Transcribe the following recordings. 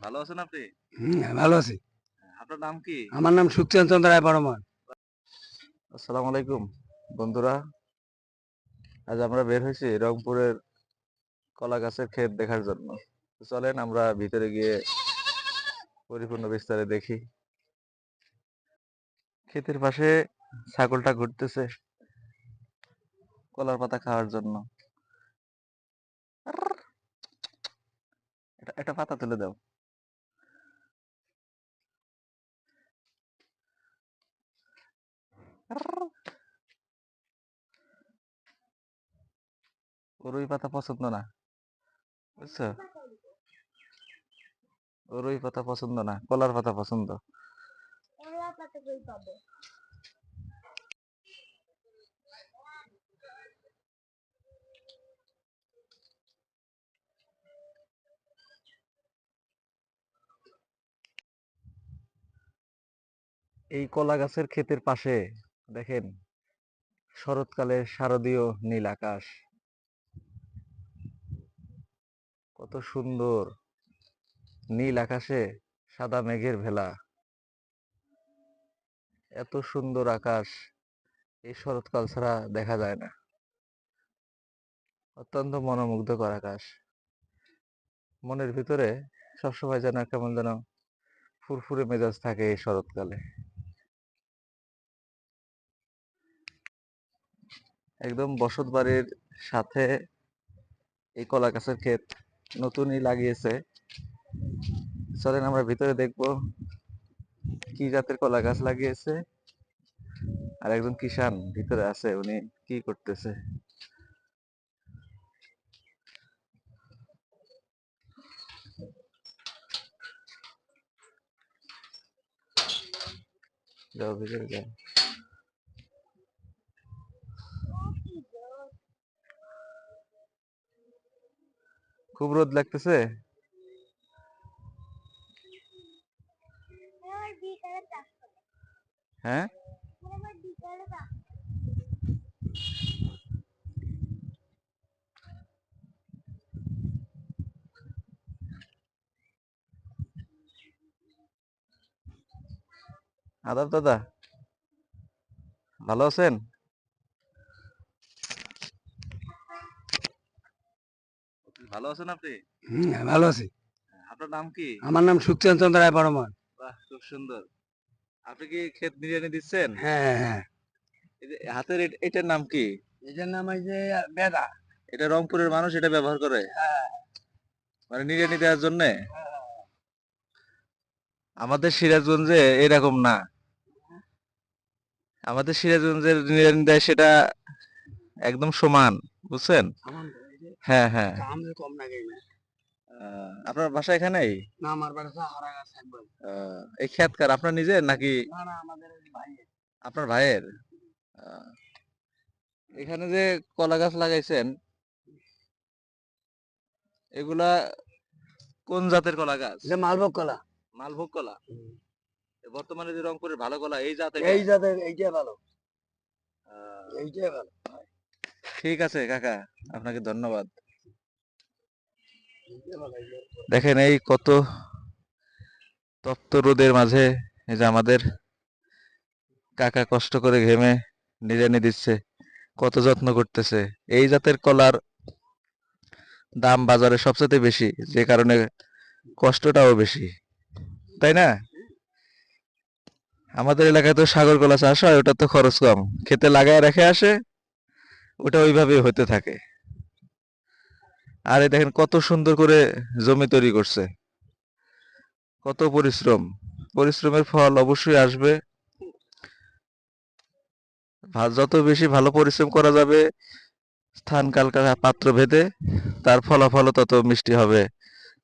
ভালো আছেন আপনি? হুম ভালো আছি। আপনার নাম কি? আমার নাম চন্দ্র রায় বর্মন। আসসালামু আলাইকুম বন্ধুরা। আজ আমরা বের হয়েছি রংপুরের কলা গাছের ক্ষেত দেখার জন্য। চলেন আমরা ভিতরে গিয়ে পরিপূর্ণ বিস্তারে দেখি। ক্ষেতের পাশে ছাগলটা ঘুরতেছে কলার পাতা খাওয়ার জন্য। এটা একটা পাতা তুলে দাও। ওর ওই পাতা পছন্দ না বুঝছ? ওর ওই পাতা পছন্দ না কলার পাতা পছন্দ। এই কলা গাছের ক্ষেতের পাশে। দেখেন, শরৎকালে শারদীয় নীল আকাশ। কত সুন্দর। নীল আকাশে সাদা মেঘের ভেলা। এত সুন্দর আকাশ। এই শরৎকাল ছাড়া দেখা যায় না। অত্যন্ত মনোমুগ্ধকর আকাশ। মনের ভিতরে সবসময় যেন কেমন যেন ফুরফুরে মেজাজ থাকে এই শরৎকালে। একদম বসত বাড়ির সাথে এই কলা গাছের ক্ষেত নতুনই লাগিয়েছে। চলেন আমরা ভিতরে দেখব কি জাতের কলা গাছ লাগিয়েছে আর একজন কিষান ভিতরে আছে, উনি কি করতেছে। যাও ভিতরে যাও খুব রোদ লাগতেছে। হ্যাঁ? আদাব দাদা ভালো আছেন? ভালো আছেন আপনি? হুম ভালো আছি। আপনার নাম কি? আমার নাম চন্দ্র রায় বর্মন বাহ খুব সুন্দর। আপনি কি ক্ষেত নিড়ানি দিচ্ছেন? হ্যাঁ হ্যাঁ এই যে হাতের এট- এটার নাম কি? এটার নাম হচ্ছে বেদা। এটা রংপুরের মানুষ এটা ব্যবহার করে? মানে নিড়ানি দেওয়ার জন্য? আমাদের সিরাজগঞ্জে এরকম না। আমাদের সিরাজগঞ্জের নিড়ানি দেয় সেটা একদম সমান বুঝছেন? হ্যাঁ হ্যাঁ। কাম কম না আহ, আপনার বাসা এখানেই না আমার বাড়িতে হারা একবার। এই ক্ষেত কার আপনার নিজের নাকি? না না আমাদের ওই আপনার ভাইয়ের? এখানে যে কলা গাছ লাগাইছেন এগুলা কোন জাতের কলা গাছ? যে মালভোগ কলা। মালভোগ কলা? বর্তমানে যে রংপুরের ভালো কলা এই জাতের এই জাতের এইটা ভালো। আহ, এইটাই ভালো। ঠিক আছে, কাকা। আপনাকে ধন্যবাদ। দেখেন এই কত তপ্ত রোদের মাঝে এই যে আমাদের কাকা কষ্ট করে ঘেমে নিড়ানি দিচ্ছে, কত যত্ন করতেছে। এই জাতের কলার দাম বাজারে সবচেয়ে বেশি, যে কারণে কষ্টটাও বেশি, তাই না? আমাদের এলাকায় তো সাগর কলা চাষ হয় ওটা তো খরচ কম। খেতে লাগায় রেখে আসে ওটা ওইভাবেই হতে থাকে। আর দেখেন কত সুন্দর করে জমি তৈরি করছে। কত পরিশ্রম। পরিশ্রমের ফল অবশ্যই আসবে। যত বেশি ভালো পরিশ্রম করা যাবে, স্থান কালকা পাত্র ভেদে, তার ফলাফল তত মিষ্টি হবে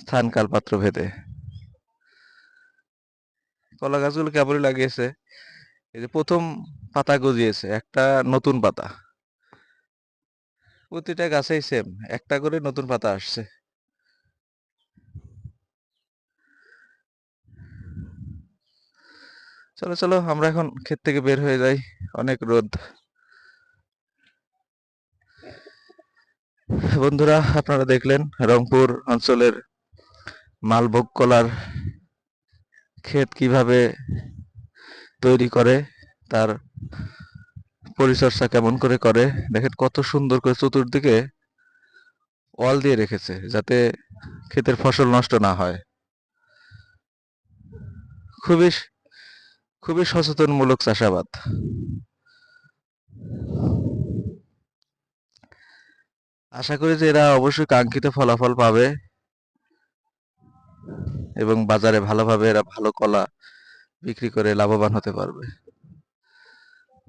স্থান, কাল, পাত্র ভেদে। কলা গাছগুলো কেবলই লাগিয়েছে? এই যে প্রথম পাতা গজিয়েছে, একটা নতুন পাতা। প্রতিটা গাছেই সেম একটা করে নতুন পাতা আসছে। চলো চলো, আমরা এখন ক্ষেত থেকে বের হয়ে যাই, অনেক রোদ। বন্ধুরা, আপনারা দেখলেন রংপুর অঞ্চলের মালভোগ কলার ক্ষেত কীভাবে তৈরি করে, তার পরিচর্যা কেমন করে করে? দেখেন কত সুন্দর করে চতুর্দিকে ওয়াল দিয়ে রেখেছে, যাতে ক্ষেতের ফসল নষ্ট না হয়। খুবই খুবই সচেতনমূলক চাষাবাদ। আশা করি যে এরা অবশ্যই কাঙ্ক্ষিত ফলাফল পাবে এবং বাজারে ভালোভাবে এরা ভালো কলা বিক্রি করে লাভবান হতে পারবে।